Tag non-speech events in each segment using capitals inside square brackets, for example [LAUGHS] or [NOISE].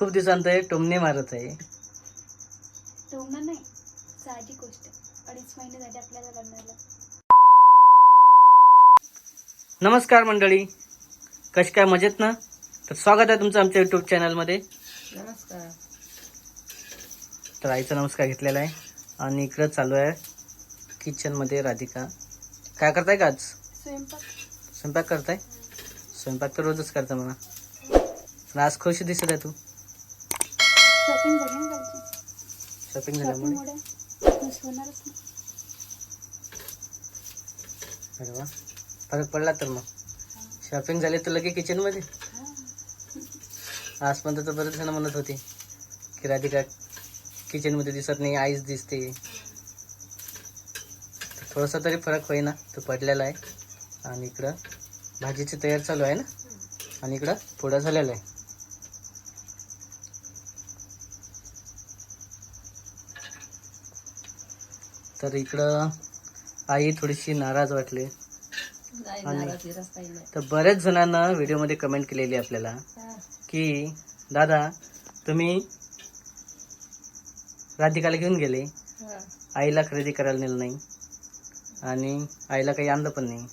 खूप दिवसांत टोमणे मारत आहे. टोमणं नाही साहजिक गोष्ट. अडीच महिने झाले आपल्याला लग्नाला. नमस्कार मंडळी. कशी काय मजेत ना? तर स्वागत आहे तुमचं आमच्या यूट्यूब चॅनलमध्ये नमस्कार. तर आईचा नमस्कार घेतलेला आहे. आणि इकडं चालू आहे किचनमध्ये राधिका. काय करताय का आज? स्वयंपाक. स्वयंपाक करताय? स्वयंपाक तर रोजच करता म्हणा. पण आज खुश दिसत आहे तू शॉपिंग झाली ना कालची शॉपिंग झाल्यामुळे. होणारच अरे वा. फरक पडला तर मग. शॉपिंग झाली तर लगे किचनमध्ये हा. आजपर्यंत तर बरेच जण म्हणत होते की राधिका किचनमध्ये दिसत नाही आईच दिसते. थोडासा तरी फरक होईना. तो पडलेला आहे. आणि इकडं भाजीची तयार चालू आहे ना? आणि इकडं पोळा झालेला आहे. तर इकडं आई थोडीशी नाराज वाटली. आणि- तर बऱ्याच जणांना व्हिडिओमध्ये कमेंट केलेली आपल्याला. की दादा तुम्ही राधिकाला घेऊन गेले. आईला खरेदी करायला नेलं नाही. आणि आईला काही आणलं पण नाही.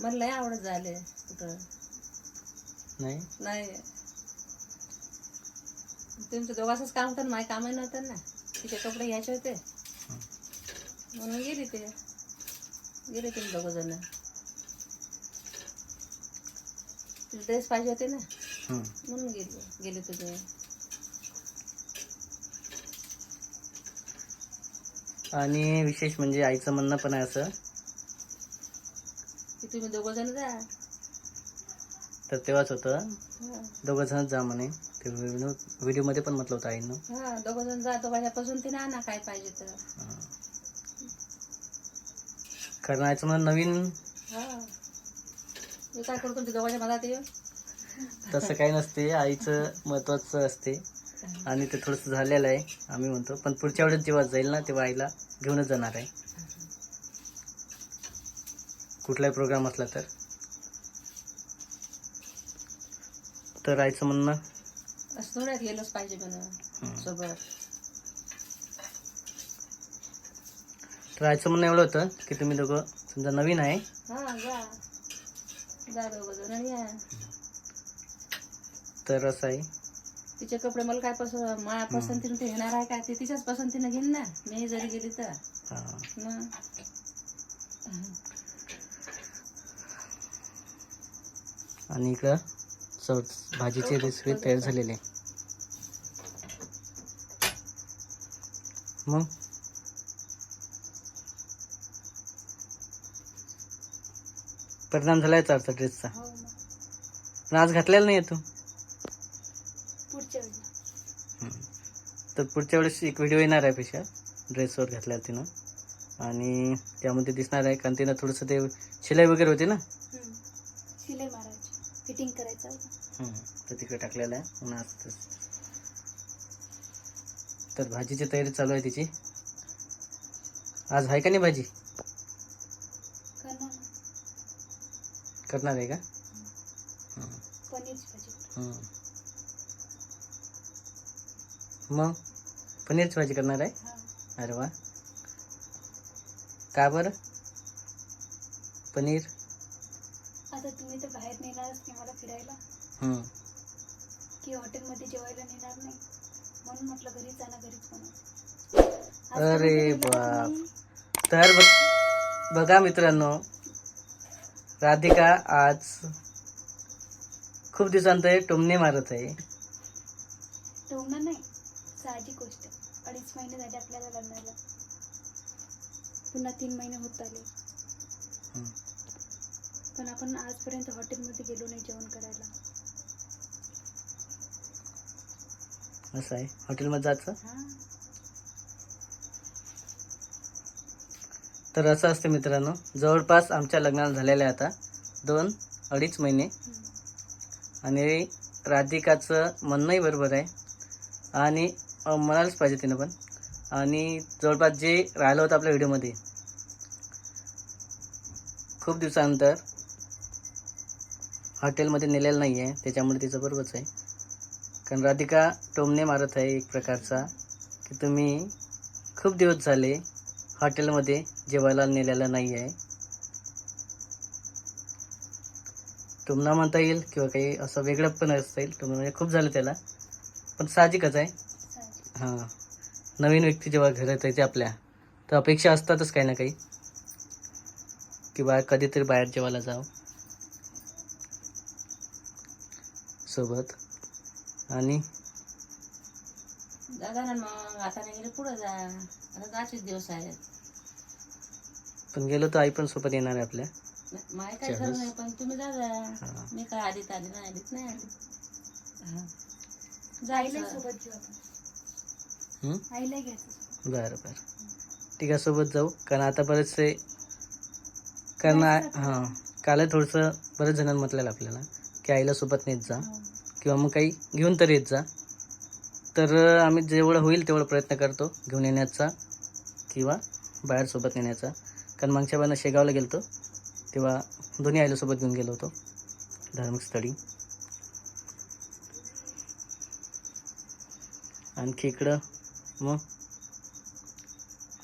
मला आवडत झाले कुठं. नाही? नाही. तुमच्या दोघांचंच काम होतं माझे कामही नव्हतं ना. तिचे कपडे घ्यायचे होते. म्हणून गेली ते. गेले तुम्ही दोघं जण. ड्रेस पाहिजे होते ना. म्हणून गेले गेले तुम्ही आणि विशेष म्हणजे आईचं म्हणणं पण आहे असं. की तुम्ही दोघं जण जा. तर तेव्हाच होतं. दोघं जण जा म्हणे. ते व्हिडिओ व्हिडिओमध्ये पण म्हटलं होतं आईनं. हा दोघं जण जा दोघांच्यापासून तिने आणा काय पाहिजे तर. कारण म्हणणं नवीन हा. मी काय करतो तुमच्या दोघांच्या येऊ? तसं काही नसते. आईचं महत्वाचं असते. आणि ते थोडंसं झालेलं आहे आम्ही म्हणतो. पण पुढच्या वेळेस जेव्हा जाईल ना तेव्हा आईला घेऊनच जाणार आहे. कुठलाही प्रोग्राम असला तर. तर आईचं म्हणणं? गेलोच पाहिजे म्हणून. सोबत. तर आईचं म्हणणं एवढं होतं की तुम्ही दोघं समजा नवीन आहे. हा तर असं आहे. तिचे कपडे मला काय पसंत माझ्या पसंतीने ते घेणार आहे काय? ते तिच्याच पसंतीने घेईन ना. मी जरी गेली तर. हां. आणि इकडं चव भाजीची रेसिपी तयार झालेली आहे. मग? परिणाम झालाय चारचा ड्रेसचा हो मग पण आज घातलेला नाही आहे तू? पुढच्या वेळेला तर पुढच्या वेळेस एक व्हिडिओ येणार आहे पेशा ड्रेसवर घातल्यावर तिनं. आणि त्यामध्ये दिसणार आहे कारण तिनं थोडंसं ते शिलाई वगैरे होते ना? हम्म. शिलाई मारायची. फिटिंग करायचं होतं. हम्म, तर तिकडे टाकलेलं आहे. आज तस- तर भाजीची तयारी चालू आहे तिची. आज आहे का नाही भाजी करणार ना करणार आहे का. मग? पनीरची भाजी करणार आहे? हा. अरे वा. का बरं? पनीर? आता तुम्ही तर बाहेर नेणारच नाही मला फिरायला. हम्म. की हॉटेलमध्ये जेवायला नेणार नाही. म्हणून म्हटलं घरीच जाणं घरीच बनव. अरे बाप. तर बघ बघा मित्रांनो राधिका आज खूप दिवसांत टोमणे मारत आहे. टोमणं नाही साहजिक गोष्ट. अडीच महिने झाले आपल्याला लग्नाला. पुन्हा तीन महिने होत आले. पण आपण आजपर्यंत हॉटेलमध्ये गेलो नाही जेवण करायला. असं आहे. हॉटेलमध्ये जायचं? हा. तर असं असते मित्रांनो जवळपास आमच्या लग्नाला झालेलं आहे आता. दोन अडीच महिने. आणि राधिकाचं म्हणणंही बरोबर आहे. आणि म्हणायलाच पाहिजे तिनं पण. आणि जवळपास जे राहिलं होतं आपल्या व्हिडिओमध्ये खूप दिवसानंतर हॉटेलमध्ये नेलेलं नाही आहे त्याच्यामुळे तिचं बरोबरच आहे. कारण राधिका टोमणे मारत आहे एक प्रकारचा की तुम्ही खूप दिवस झाले हॉटेलमध्ये जेवायला नेलेलं नाही आहे. टोमणा म्हणता येईल किंवा काही असं वेगळं पण असता येईल टोमणा म्हणजे खूप झालं त्याला. पण साहजिकच आहे. हां. नवीन व्यक्ती जेव्हा घरात येते आपल्या तर अपेक्षा असतातच काही ना काही. की बा कधीतरी बाहेर जेवायला जाव. सोबत. आणि जा जा ना मग आता नाही गेले पुढं जा. आता जायचेच दिवस आहेत. पण गेलो तर आई पण सोबत येणार आहे आपल्या. नाही, माय काय चालेल. खरं नाही पण तुम्ही जा जा. मी काय आधीत नाही आधीत नाही आली. आईला जायचं. सोबत घेऊ आपण. हं? आईला घ्यायचं. बरं बरं. ठीक आहे सोबत जाऊ कारण आता बरेचसे कारण आ- हां. काल थोडंसं बरेच जणांनी म्हटलेलं आपल्याला की आईला सोबत नेत जा. हो. किंवा मग काही घेऊन तर येत जा. तर आम्ही जेवढं होईल तेवढा प्रयत्न करतो घेऊन येण्याचा किंवा बाहेर सोबत नेण्याचा. कारण मागच्या वेळेला शेगावला गेलो तेव्हा दोन्ही आईला सोबत घेऊन गेलो होतो. धार्मिक स्थळी. आणखी इकडं मग?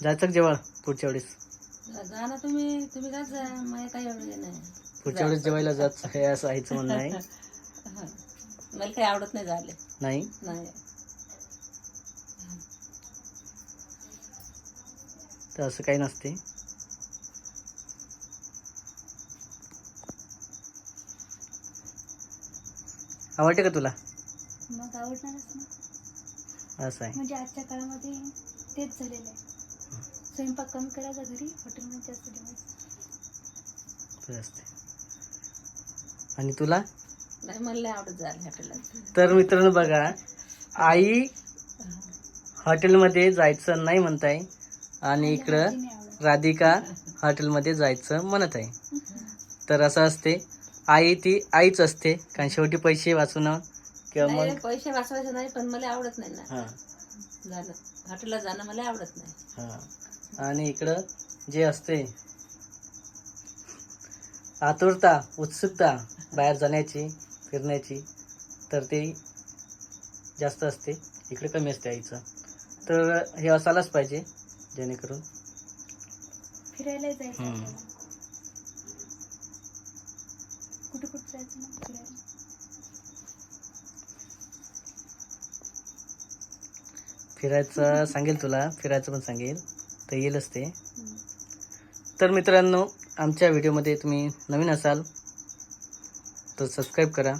जायचं जेव्हा पुढच्या वेळेस? जा- जा ना तुम्ही तुम्ही जात जा? मला काही एवढं हे नाही. पुढच्या वेळेस जेवायला जात हे असं आईचं म्हणणं आहे. [LAUGHS] मला काही आवडत नाही झाले. नाही? नाही. तर असं काही नसते. आवडते का तुला? मग आवडणारच ना. असं आहे. म्हणजे आजच्या काळामध्ये तेच झालेलं आहे. स्वयंपाक कमी करायचा घरी हॉटेलमध्ये जास्त जेवायचं. असते आणि तुला? नाही मला आवडत झाले हॉटेलात तर मित्रांनो बघा आई हॉटेलमध्ये जायचं नाही म्हणताय. आणि इकडं राधिका हॉटेलमध्ये जायचं म्हणत आहे. तर असं असते. आई ती आईच असते. कारण शेवटी पैसे वाचवणं किंवा नाही, मग पैसे वाचवायचे नाही पण मला आवडत नाही ना. हां. हॉटेलला जाणं मला आवडत नाही. हां. आणि इकडं जे असते. आतुरता उत्सुकता बाहेर जाण्याची फिरण्याची तर ते जास्त असते. इकडे कमी असते आईचं. तर हे असायलाच पाहिजे. जेणेकरून फिरायला जायचं हम्म. आपल्याला. कुठे कुठे जायचं मग फिरायला? फिरायचं सांगेल तुला फिरायचं पण सांगेल. तर येईलच ते. हम्म. तर मित्रांनो आमच्या व्हिडिओमध्ये तुम्ही नवीन असाल तर सबस्क्राईब करा.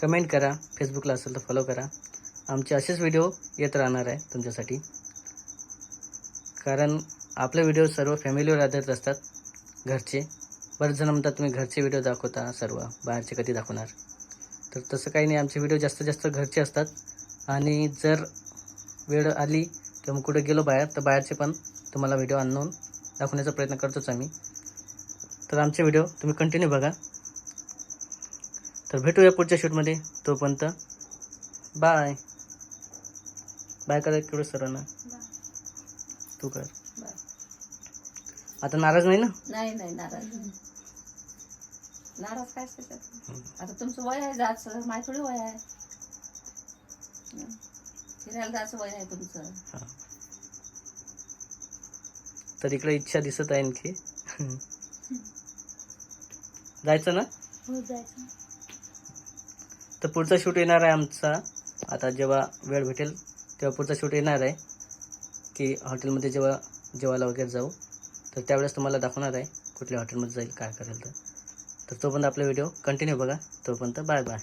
कमेंट करा. फेसबुकला असेल तर फॉलो करा. आमचे असेच व्हिडिओ येत राहणार आहे तुमच्यासाठी. कारण आपले व्हिडिओ सर्व फॅमिलीवर आधारित असतात घरचे. बरेच जण म्हणतात तुम्ही घरचे व्हिडिओ दाखवता सर्व बाहेरचे कधी दाखवणार? तर तसं काही नाही आमचे व्हिडिओ जास्तीत जास्त घरचे असतात. आणि जर वेळ आली तर मग कुठे गेलो बाहेर तर बाहेरचे पण तुम्हाला व्हिडिओ आणून दाखवण्याचा प्रयत्न करतोच आम्ही. तर आमचे व्हिडिओ तुम्ही कंटिन्यू बघा. तर भेटूया पुढच्या शूटमध्ये तोपर्यंत बाय बाय करा केवढं सर्वांना तू कर. आता नाराज नाही ना? नाही नाही नाराज नाराज काय त्यात? आता तुमचं वय आहे जायचं माझी थोडी वय आहे. हं. फिरायला जायचं वय आहे तुमचं. हां. तर इकडे इच्छा दिसत आहे आणखी. जायचं ना? हो जायचं. तर पुढचा शूट येणार आहे आमचा. आता जेव्हा वेळ भेटेल तेव्हा पुढचा शूट येणार आहे. की हॉटेलमध्ये जेव्हा जेवायला वगैरे जाऊ तर त्यावेळेस तुम्हाला दाखवणार आहे कुठल्या हॉटेलमध्ये जाईल काय करेल तर. तोपर्यंत आपला व्हिडिओ कंटिन्यू बघा तोपर्यंत बाय बाय.